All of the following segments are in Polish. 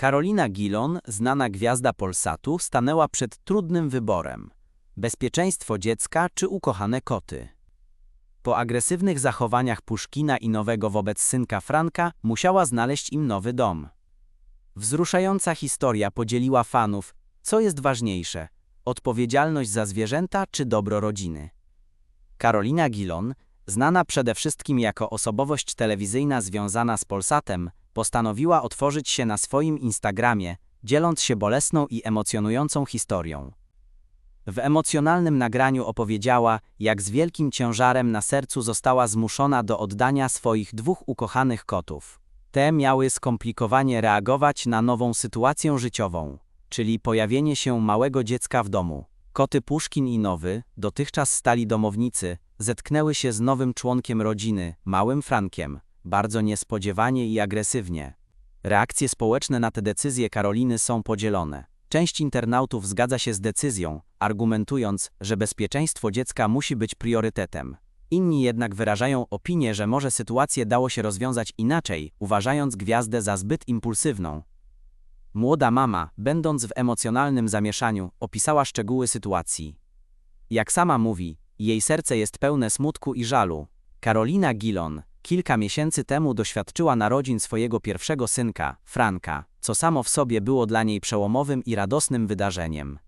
Karolina Gilon, znana gwiazda Polsatu, stanęła przed trudnym wyborem. Bezpieczeństwo dziecka czy ukochane koty? Po agresywnych zachowaniach Puszkina i Nowego wobec synka Franka musiała znaleźć im nowy dom. Wzruszająca historia podzieliła fanów, co jest ważniejsze, odpowiedzialność za zwierzęta czy dobro rodziny. Karolina Gilon, znana przede wszystkim jako osobowość telewizyjna związana z Polsatem, postanowiła otworzyć się na swoim Instagramie, dzieląc się bolesną i emocjonującą historią. W emocjonalnym nagraniu opowiedziała, jak z wielkim ciężarem na sercu została zmuszona do oddania swoich dwóch ukochanych kotów. Te miały skomplikowanie reagować na nową sytuację życiową, czyli pojawienie się małego dziecka w domu. Koty Puszkin i Nowy, dotychczas stali domownicy, zetknęły się z nowym członkiem rodziny, małym Frankiem, bardzo niespodziewanie i agresywnie. Reakcje społeczne na te decyzje Karoliny są podzielone. Część internautów zgadza się z decyzją, argumentując, że bezpieczeństwo dziecka musi być priorytetem. Inni jednak wyrażają opinię, że może sytuację dało się rozwiązać inaczej, uważając gwiazdę za zbyt impulsywną. Młoda mama, będąc w emocjonalnym zamieszaniu, opisała szczegóły sytuacji. Jak sama mówi, jej serce jest pełne smutku i żalu. Karolina Gilon, Kilka miesięcy temu doświadczyła narodzin swojego pierwszego synka, Franka, co samo w sobie było dla niej przełomowym i radosnym wydarzeniem.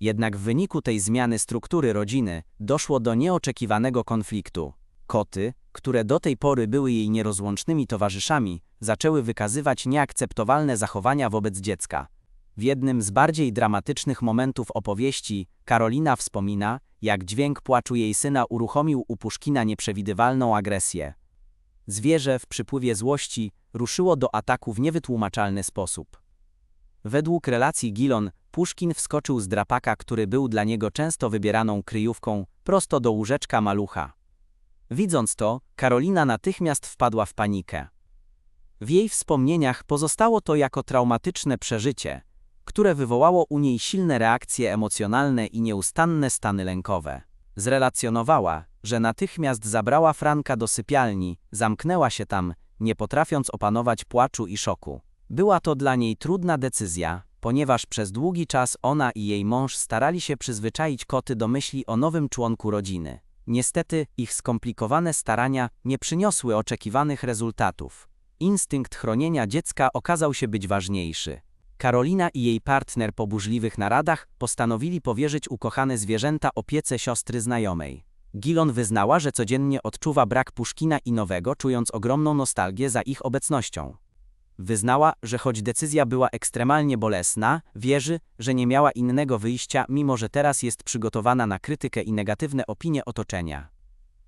Jednak w wyniku tej zmiany struktury rodziny doszło do nieoczekiwanego konfliktu. Koty, które do tej pory były jej nierozłącznymi towarzyszami, zaczęły wykazywać nieakceptowalne zachowania wobec dziecka. W jednym z bardziej dramatycznych momentów opowieści Karolina wspomina, jak dźwięk płaczu jej syna uruchomił u Puszkina nieprzewidywalną agresję. Zwierzę w przypływie złości ruszyło do ataku w niewytłumaczalny sposób. Według relacji Gilon, Puszkin wskoczył z drapaka, który był dla niego często wybieraną kryjówką, prosto do łóżeczka malucha. Widząc to, Karolina natychmiast wpadła w panikę. W jej wspomnieniach pozostało to jako traumatyczne przeżycie, które wywołało u niej silne reakcje emocjonalne i nieustanne stany lękowe. Zrelacjonowała, że natychmiast zabrała Franka do sypialni, zamknęła się tam, nie potrafiąc opanować płaczu i szoku. Była to dla niej trudna decyzja, ponieważ przez długi czas ona i jej mąż starali się przyzwyczaić koty do myśli o nowym członku rodziny. Niestety, ich skomplikowane starania nie przyniosły oczekiwanych rezultatów. Instynkt chronienia dziecka okazał się być ważniejszy. Karolina i jej partner po burzliwych naradach postanowili powierzyć ukochane zwierzęta opiece siostry znajomej. Gilon wyznała, że codziennie odczuwa brak Puszkina i Nowego, czując ogromną nostalgię za ich obecnością. Wyznała, że choć decyzja była ekstremalnie bolesna, wierzy, że nie miała innego wyjścia, mimo że teraz jest przygotowana na krytykę i negatywne opinie otoczenia.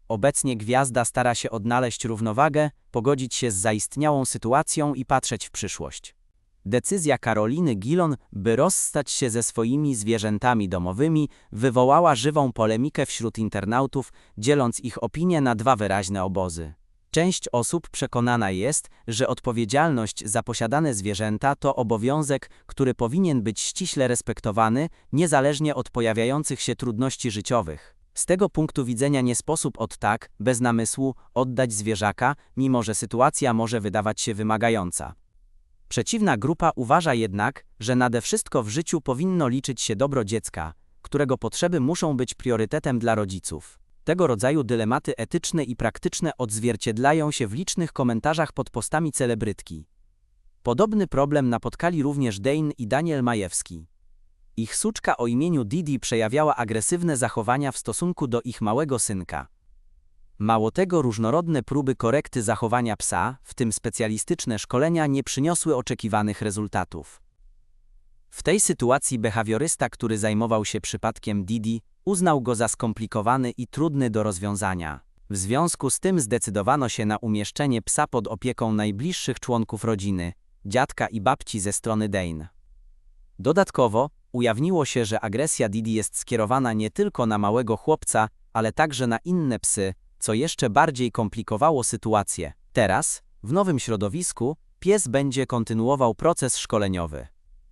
Obecnie gwiazda stara się odnaleźć równowagę, pogodzić się z zaistniałą sytuacją i patrzeć w przyszłość. Decyzja Karoliny Gilon, by rozstać się ze swoimi zwierzętami domowymi, wywołała żywą polemikę wśród internautów, dzieląc ich opinie na dwa wyraźne obozy. Część osób przekonana jest, że odpowiedzialność za posiadane zwierzęta to obowiązek, który powinien być ściśle respektowany, niezależnie od pojawiających się trudności życiowych. Z tego punktu widzenia nie sposób od tak, bez namysłu, oddać zwierzaka, mimo że sytuacja może wydawać się wymagająca. Przeciwna grupa uważa jednak, że nade wszystko w życiu powinno liczyć się dobro dziecka, którego potrzeby muszą być priorytetem dla rodziców. Tego rodzaju dylematy etyczne i praktyczne odzwierciedlają się w licznych komentarzach pod postami celebrytki. Podobny problem napotkali również Dane i Daniel Majewski. Ich suczka o imieniu Didi przejawiała agresywne zachowania w stosunku do ich małego synka. Mało tego, różnorodne próby korekty zachowania psa, w tym specjalistyczne szkolenia, nie przyniosły oczekiwanych rezultatów. W tej sytuacji behawiorysta, który zajmował się przypadkiem Didi, uznał go za skomplikowany i trudny do rozwiązania. W związku z tym zdecydowano się na umieszczenie psa pod opieką najbliższych członków rodziny, dziadka i babci ze strony Dane. Dodatkowo, ujawniło się, że agresja Didi jest skierowana nie tylko na małego chłopca, ale także na inne psy, co jeszcze bardziej komplikowało sytuację. Teraz, w nowym środowisku, pies będzie kontynuował proces szkoleniowy.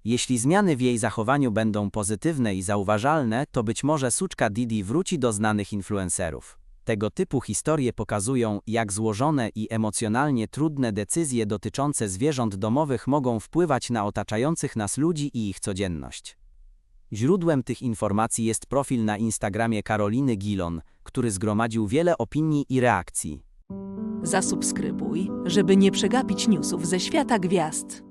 Jeśli zmiany w jej zachowaniu będą pozytywne i zauważalne, to być może suczka Didi wróci do znanych influencerów. Tego typu historie pokazują, jak złożone i emocjonalnie trudne decyzje dotyczące zwierząt domowych mogą wpływać na otaczających nas ludzi i ich codzienność. Źródłem tych informacji jest profil na Instagramie Karoliny Gilon, który zgromadził wiele opinii i reakcji. Zasubskrybuj, żeby nie przegapić newsów ze świata gwiazd.